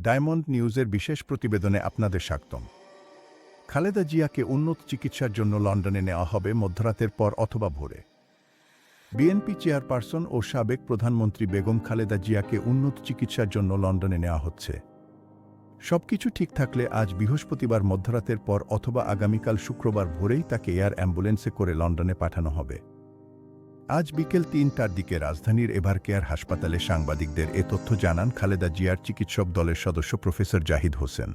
Diamond নিউজের বিশেষ প্রতিবেদনে আপনাদের স্বাগতম। খালেদা জিয়াকে উন্নত চিকিৎসার জন্য লন্ডনে নেওয়া হবে মধ্যরাতের পর অথবা ভোরে। বিএনপি চেয়ারপারসন ও সাবেক প্রধানমন্ত্রী বেগম খালেদা জিয়াকে উন্নত চিকিৎসার জন্য লন্ডনে নেওয়া হচ্ছে। সবকিছু ঠিক থাকলে আজ বৃহস্পতিবার মধ্যরাতের পর অথবা আগামীকাল শুক্রবার ভোরেই তাকে এয়ার অ্যাম্বুলেন্সে করে লন্ডনে পাঠানো হবে। আজ বিকেল তিনটার দিকে রাজধানীর এভার কেয়ার হাসপাতালে সাংবাদিকদের এ তথ্য জানান খালেদা জিয়ার চিকিৎসক দলের সদস্য প্রফেসর জাহিদ হোসেন।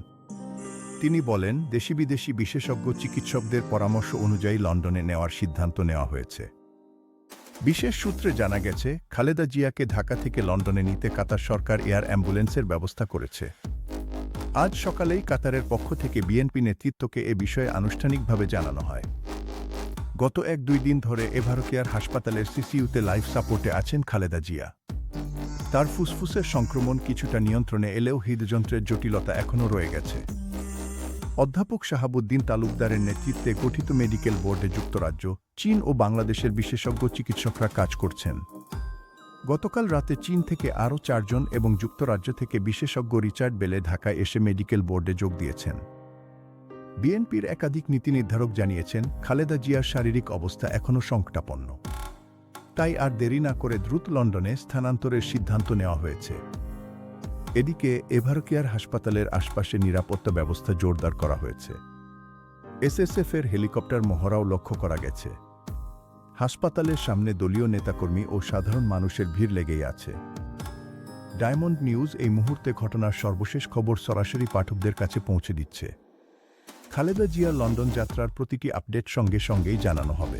তিনি বলেন দেশি বিদেশি বিশেষজ্ঞ চিকিৎসকদের পরামর্শ অনুযায়ী লন্ডনে নেওয়ার সিদ্ধান্ত নেওয়া হয়েছে। বিশেষ সূত্রে জানা গেছে, খালেদা জিয়াকে ঢাকা থেকে লন্ডনে নিতে কাতার সরকার এয়ার অ্যাম্বুলেন্সের ব্যবস্থা করেছে। আজ সকালেই কাতারের পক্ষ থেকে বিএনপি নেতৃত্বকে এ বিষয়ে আনুষ্ঠানিকভাবে জানানো হয়। গত এক দুই দিন ধরে এভারকেয়ার হাসপাতালের সিসিইউতে লাইফ সাপোর্টে আছেন খালেদা জিয়া। তার ফুসফুসের সংক্রমণ কিছুটা নিয়ন্ত্রণে এলেও হৃদযন্ত্রের জটিলতা এখনও রয়ে গেছে। অধ্যাপক শাহাবুদ্দিন তালুকদারের নেতৃত্বে গঠিত মেডিকেল বোর্ডে যুক্তরাজ্য, চীন ও বাংলাদেশের বিশেষজ্ঞ চিকিৎসকরা কাজ করছেন। গতকাল রাতে চীন থেকে আরও চারজন এবং যুক্তরাজ্য থেকে বিশেষজ্ঞ রিচার্ড বেলে ঢাকায় এসে মেডিকেল বোর্ডে যোগ দিয়েছেন। বিএনপির একাধিক নীতি নির্ধারক জানিয়েছেন, খালেদা জিয়ার শারীরিক অবস্থা এখনও সংকটাপন্ন। তাই আর দেরি না করে দ্রুত লন্ডনে স্থানান্তরের সিদ্ধান্ত নেওয়া হয়েছে। এদিকে এভারকেয়ার হাসপাতালের আশপাশে নিরাপত্তা ব্যবস্থা জোরদার করা হয়েছে। এসএসএফ এর হেলিকপ্টার মহড়াও লক্ষ্য করা গেছে। হাসপাতালের সামনে দলীয় নেতাকর্মী ও সাধারণ মানুষের ভিড় লেগেই আছে। ডায়মন্ড নিউজ এই মুহূর্তে ঘটনার সর্বশেষ খবর সরাসরি পাঠকদের কাছে পৌঁছে দিচ্ছে। খালেদা জিয়া লন্ডন যাত্রার প্রতিটি আপডেট সঙ্গে সঙ্গেই জানানো হবে।